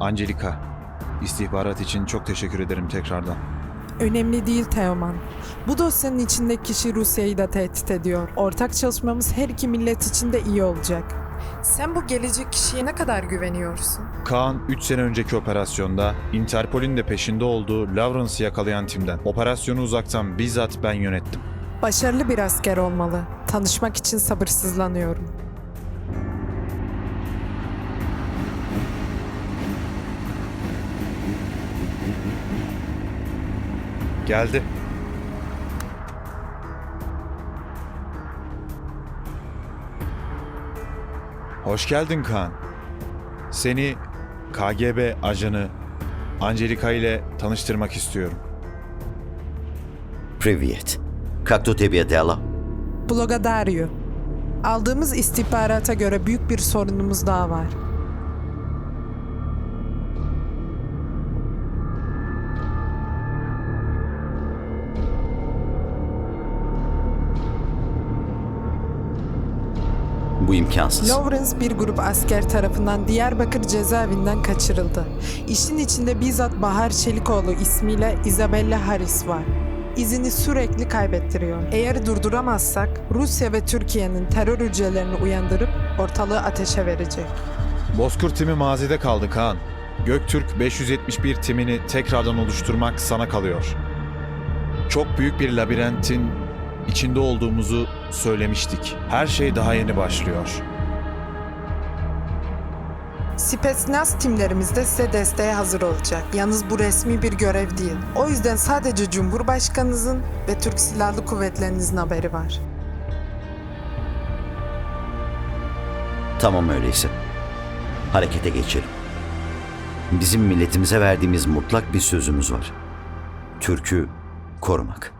Angelika, istihbarat için çok teşekkür ederim tekrardan. Önemli değil Teoman. Bu dosyanın içindeki kişi Rusya'yı da tehdit ediyor. Ortak çalışmamız her iki millet için de iyi olacak. Sen bu gelecek kişiye ne kadar güveniyorsun? Kaan 3 sene önceki operasyonda Interpol'ün de peşinde olduğu Lawrence'ı yakalayan timden. Operasyonu uzaktan bizzat ben yönettim. Başarılı bir asker olmalı. Tanışmak için sabırsızlanıyorum. Geldi. Hoş geldin Kaan. Seni KGB ajanı Angelika ile tanıştırmak istiyorum. Привет. Как тут тебе дело? Благодарю. Aldığımız istihbarata göre büyük bir sorunumuz daha var. Bu imkansız. Lawrence bir grup asker tarafından Diyarbakır cezaevinden kaçırıldı. İşin içinde bizzat Bahar Çelikoğlu ismiyle Isabella Harris var. İzini sürekli kaybettiriyor. Eğer durduramazsak Rusya ve Türkiye'nin terör hücrelerini uyandırıp ortalığı ateşe verecek. Bozkurt timi mazide kaldı Kaan. Göktürk 571 timini tekrardan oluşturmak sana kalıyor. Çok büyük bir labirentin içinde olduğumuzu söylemiştik. Her şey daha yeni başlıyor. Spetsnaz timlerimiz de size desteğe hazır olacak. Yalnız bu resmi bir görev değil. O yüzden sadece Cumhurbaşkanınızın ve Türk Silahlı Kuvvetlerinizin haberi var. Tamam öyleyse. Harekete geçelim. Bizim milletimize verdiğimiz mutlak bir sözümüz var. Türk'ü korumak.